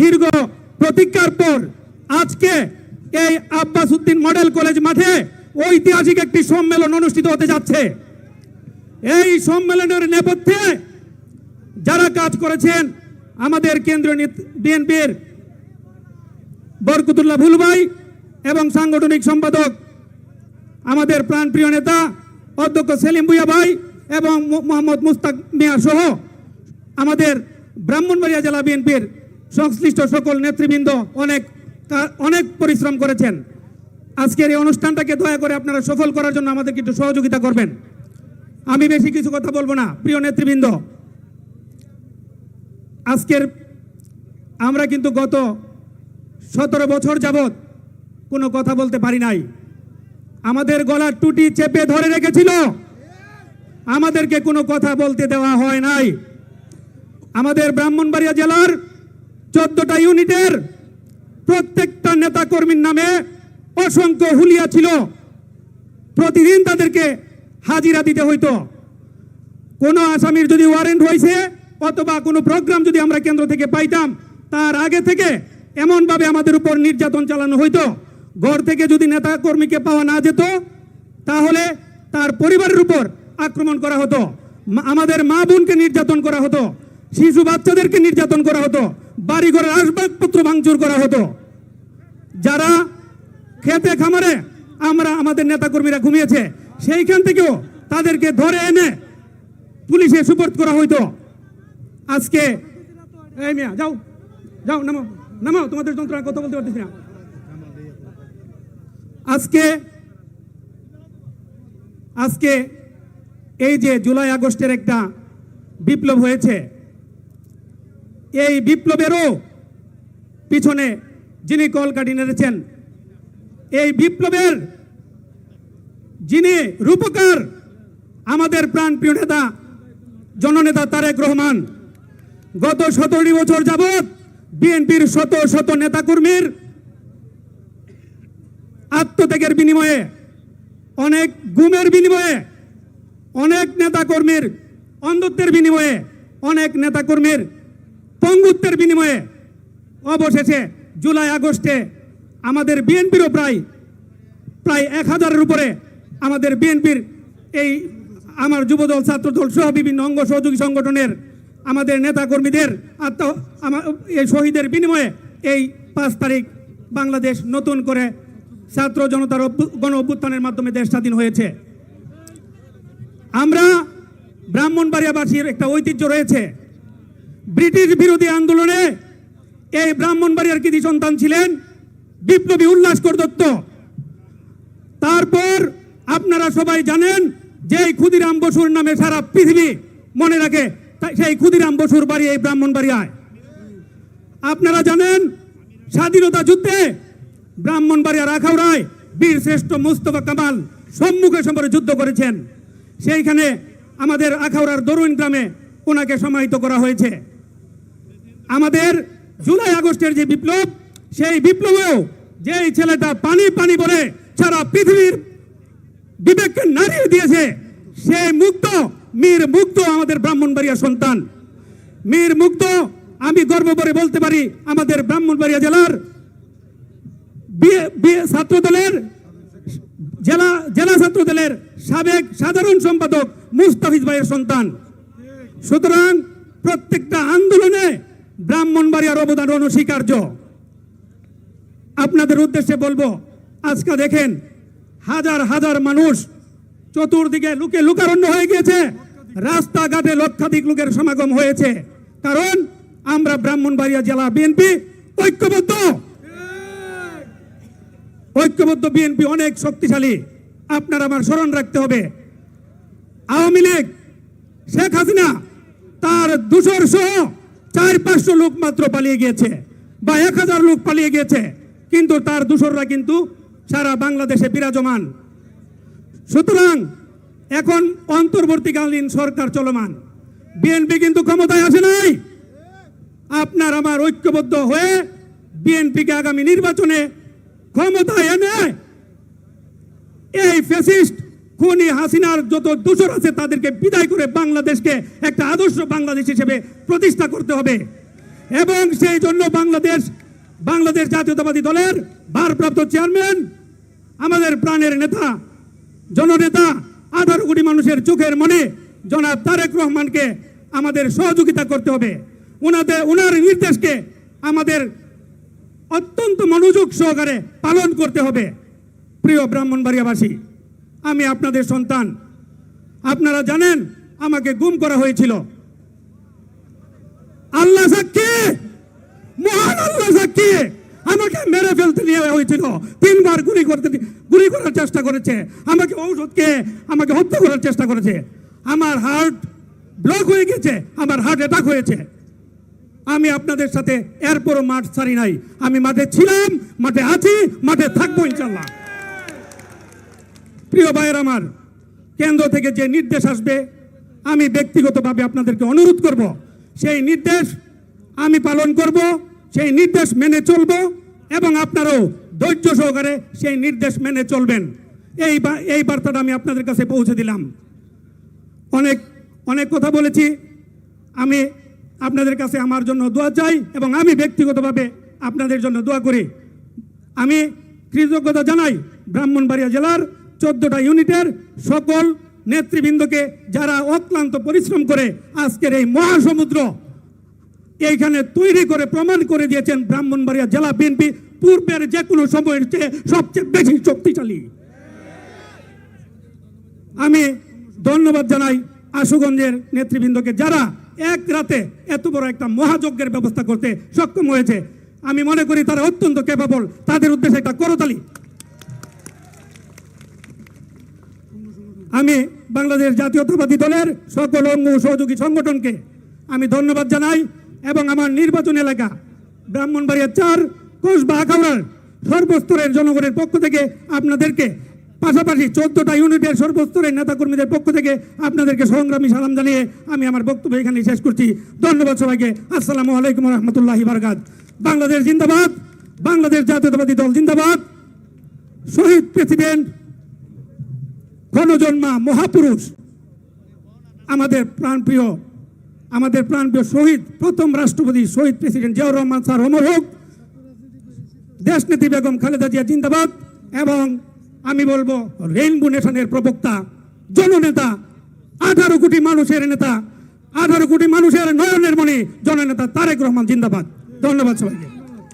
দীর্ঘ প্রতীক্ষার পর আজকে এই আব্বাস উদ্দিন মডেল কলেজ মাঠে ঐতিহাসিক একটি সম্মেলন অনুষ্ঠিত হতে যাচ্ছে। এই সম্মেলনের নেপথ্যে যারা কাজ করেছেন আমাদের কেন্দ্রীয় বিএনপির বরকতুল্লাহ ভুলভাই এবং সাংগঠনিক সম্পাদক আমাদের প্রাণপ্রিয় নেতা অধ্যক্ষ সেলিম ভুইয়া ভাই এবং মোহাম্মদ মুস্তাক মিয়া সহ আমাদের ব্রাহ্মণবাড়িয়া জেলা বিএনপির সংশ্লিষ্ট সকল নেতৃবৃন্দ অনেক অনেক পরিশ্রম করেছেন। আজকের এই অনুষ্ঠানটাকে দয়া করে আপনারা সফল করার জন্য আমাদেরকে একটু সহযোগিতা করবেন। আমি বেশি কিছু কথা বলব না, প্রিয় নেতৃবৃন্দ। আজকের আমরা কিন্তু গত সতেরো বছর যাবৎ কোনো কথা বলতে পারি নাই। আমাদের গলার টুটি চেপে ধরে রেখেছিল। আমাদেরকে কোনো কথা বলতে দেওয়া হয় নাই। আমাদের ব্রাহ্মণবাড়িয়া জেলার চোদ্দটা ইউনিটের প্রত্যেকটা নেতা কর্মীর নামে অসংখ্য হুলিয়া ছিল। প্রতিদিন তাদেরকে হাজিরা দিতে হইতো। কোনো আসামির যদি ওয়ারেন্ট হয়েছে অথবা কোনো প্রোগ্রাম যদি আমরা কেন্দ্র থেকে পাইতাম, তার আগে থেকে এমনভাবে আমাদের উপর নির্যাতন চালানো হইতো। ঘর থেকে যদি নেতা কর্মীকে পাওয়া না যেত, তাহলে তার পরিবারের উপর আক্রমণ করা হতো। আমাদের মা বোনকে নির্যাতন করা হতো। শিশু বাচ্চাদেরকে নির্যাতন করা হতো। বাড়িঘরের আসবাবপত্র ভাঙচুর করা হতো। যারা খেতে খামারে, আমরা আমাদের নেতাকর্মীরা ঘুমিয়েছে, সেইখান থেকেও তাদেরকে ধরে এনে পুলিশে সুপোর্ট করা হইতো। আজকে মিয়া, যাও যাও নামো নামাও, তোমাদের যন্ত্রণা কথা বলতে পারতেছি না। আজকে আজকে এই যে জুলাই আগস্টের একটা বিপ্লব হয়েছে এই বিপ্লবেরও পিছনে যিনি কলকাঠি নেড়েছেন, এই বিপ্লবের যিনি রূপকার আমাদের প্রাণপ্রিয় নেতা, জননেতা তারেক রহমান, গত সতেরোটি বছর যাবৎ বিএনপির শত শত নেতাকর্মীর আত্মত্যাগের বিনিময়ে, অনেক গুমের বিনিময়ে, অনেক নেতাকর্মীর অন্ধত্বের বিনিময়ে, অনেক নেতাকর্মীর পঙ্গুত্বের বিনিময়ে অবশেষে জুলাই, আগস্টে আমাদের বিএনপিরও প্রায় প্রায় এক হাজারের উপরে আমাদের বিএনপির এই আমার যুবদল, ছাত্রদল সহ বিভিন্ন অঙ্গ সহযোগী সংগঠনের আমাদের নেতাকর্মীদের আত্ম এই শহীদের বিনিময়ে এই পাঁচ তারিখ বাংলাদেশ নতুন করে ছাত্র জনতার গণ অভ্যুত্থানের মাধ্যমে দেশ স্বাধীন হয়েছে। আমরা ব্রাহ্মণবাড়িয়াবাসীর একটা ঐতিহ্য রয়েছে। ব্রিটিশ বিরোধী আন্দোলনে এই ব্রাহ্মণবাড়িয়ার কৃতি সন্তান ছিলেন বিপ্লবী উল্লাসকর দত্ত। তারপর আপনারা সবাই জানেন যে ক্ষুদিরাম বসুর নামে সারা পৃথিবী মনে রাখে সেই ক্ষুদিরাম বসুর বাড়ি এই ব্রাহ্মণবাড়িয়ায়। আপনারা জানেন স্বাধীনতা যুদ্ধে ব্রাহ্মণবাড়িয়া রাখাউড়ায় বীর শ্রেষ্ঠ মুস্তফা কামাল সম্মুখে সম্পরে যুদ্ধ করেছেন। সেইখানে আমাদের আখাউড়ার দরুইন গ্রামে ওনাকে সমাহিত করা হয়েছে। আমাদের জুলাই আগস্টের যে বিপ্লব, সেই বিপ্লবেও যে ছেলেটা পানি পানি বলে সারা পৃথিবীর বিবেককে নাড়িয়ে দিয়েছে সে মুক্ত, মীর মুক্ত আমাদের ব্রাহ্মণবাড়িয়া সন্তান। মীর মুক্ত, আমি গর্ব করে বলতে পারি, আমাদের ব্রাহ্মণবাড়িয়া জেলার ছাত্র দলের জেলা জেলা ছাত্র দলের সাবেক সাধারণ সম্পাদক মুস্তাফিজ ভাইয়ের সন্তান। সুতরাং প্রত্যেকটা আন্দোলনে ব্রাহ্মণবাড়িয়ার অবদান অনস্বীকার্য। আপনাদের উদ্দেশ্যে বলব, আজকে দেখেন হাজার হাজার মানুষ চতুর্দিকে লুকে লুকারণ্য হয়ে গিয়েছে। রাস্তাঘাটে লক্ষাধিক লোকের সমাগম হয়েছে। কারণ আমরা ব্রাহ্মণবাড়িয়া জেলা বিএনপি ঐক্যবদ্ধ। ঐক্যবদ্ধ বিএনপি অনেক শক্তিশালী। আপনার আমার স্মরণ রাখতে হবে, আওয়ামী লীগ, শেখ হাসিনা, তার দুশোর সহ চার পাঁচশো লোক মাত্র পালিয়ে গিয়েছে বা এক হাজার লোক পালিয়ে গিয়েছে, কিন্তু তার দূষররা কিন্তু সারা বাংলাদেশে বিরাজমান। সুতরাং এখন অন্তর্বর্তীকালীন সরকার চলমান। বিএনপি কিন্তু ক্ষমতায় আসে নাই। আপনার আমার ঐক্যবদ্ধ হয়ে বিএনপিকে আগামী নির্বাচনে ক্ষমতায় এনে এই ফ্যাসিস্ট খুনি হাসিনার যত দূষর আছে তাদেরকে বিদায় করে বাংলাদেশকে একটা আদর্শ বাংলাদেশ হিসেবে প্রতিষ্ঠা করতে হবে। এবং সেই জন্য বাংলাদেশ বাংলাদেশ জাতীয়তাবাদী দলের ভারপ্রাপ্ত চেয়ারম্যান, আমাদের প্রাণের নেতা, জননেতা, আঠারো কোটি মানুষের চোখের মনে জনাব তারেক রহমানকে আমাদের সহযোগিতা করতে হবে। ওনাদের ওনার নির্দেশকে আমাদের অত্যন্ত মনোযোগ সহকারে পালন করতে হবে। প্রিয় ব্রাহ্মণবাড়িয়াবাসী আমি আপনাদের সন্তান। আপনারা জানেন, আমাকে গুম করা হয়েছিল। আল্লাহ সাক্ষী! মহান আল্লাহ সাক্ষী! আমাকে মেরে ফেলতে নিয়ে হয়েছিল। তিনবার গুলি করতে গুলি করার চেষ্টা করেছে। আমাকে ঔষধকে, আমাকে হত্যা করার চেষ্টা করেছে। আমার হার্ট ব্লক হয়ে গেছে। আমার হার্ট অ্যাটাক হয়েছে। আমি আপনাদের সাথে এরপরও মাঠ ছাড়ি নাই। আমি মাঠে ছিলাম, মাঠে আছি, মাঠে থাকব ইনশাল্লাহ প্রিয় ভাইয়ের আমার, কেন্দ্র থেকে যে নির্দেশ আসবে, আমি ব্যক্তিগতভাবে আপনাদেরকে অনুরোধ করব, সেই নির্দেশ আমি পালন করব, সেই নির্দেশ মেনে চলব এবং আপনারাও ধৈর্য সহকারে সেই নির্দেশ মেনে চলবেন। এই এই বার্তাটা আমি আপনাদের কাছে পৌঁছে দিলাম। অনেক অনেক কথা বলেছি। আমি আপনাদের কাছে আমার জন্য দোয়া চাই এবং আমি ব্যক্তিগতভাবে আপনাদের জন্য দোয়া করি। আমি কৃতজ্ঞতা জানাই ব্রাহ্মণবাড়িয়া জেলার চোদ্দটা ইউনিটের সকল নেতৃবৃন্দকে যারা অক্লান্ত পরিশ্রম করে আজকের এই মহাসমুদ্র, এইখানে তৈরি করে, প্রমাণ করে দিয়েছেন ব্রাহ্মণবাড়িয়া জেলা বিএনপি পূর্বের যে কোনো সময়ের চেয়ে সবচেয়ে বেশি শক্তিশালী। আমি ধন্যবাদ জানাই আশুগঞ্জের নেতৃবৃন্দকে যারা এক রাতে এত বড় একটা মহাযজ্ঞের ব্যবস্থা করতে সক্ষম হয়েছে। আমি মনে করি তারা অত্যন্ত ক্যাপাবল তাদের উদ্দেশ্যে একটা করতালি। আমি বাংলাদেশ জাতীয়তাবাদী দলের সকল অঙ্গ সহযোগী সংগঠনকে আমি ধন্যবাদ জানাই এবং আমার নির্বাচন এলাকা ব্রাহ্মণবাড়িয়া চার কোষবা আখাউড়ার সর্বস্তরের জনগণের পক্ষ থেকে আপনাদেরকে, পাশাপাশি চোদ্দটা ইউনিটের সর্বস্তরের নেতাকর্মীদের পক্ষ থেকে আপনাদেরকে সংগ্রামী সালাম জানিয়ে আমি আমার বক্তব্য এখানে শেষ করছি। ধন্যবাদ সবাইকে। আসসালামু আলাইকুম রহমতুল্লাহি বারকাত বাংলাদেশ জিন্দাবাদ। বাংলাদেশ জাতীয়তাবাদী দল জিন্দাবাদ। শহীদ প্রেসিডেন্ট গণজন্মা মহাপুরুষ। আমাদের প্রাণপ্রিয় আমাদের প্রাণপ্রিয় শহীদ, প্রথম রাষ্ট্রপতি শহীদ প্রেসিডেন্ট জিয়াউর রহমান স্যার অমর হোক, দেশনেত্রী বেগম খালেদা জিয়া জিন্দাবাদ, এবং আমি বলব রেইনবো নেশনের প্রবক্তা, জননেতা, আঠারো কোটি মানুষের নেতা, আঠারো কোটি মানুষের নয়নের মণি জননেতা তারেক রহমান জিন্দাবাদ। ধন্যবাদ সবাইকে।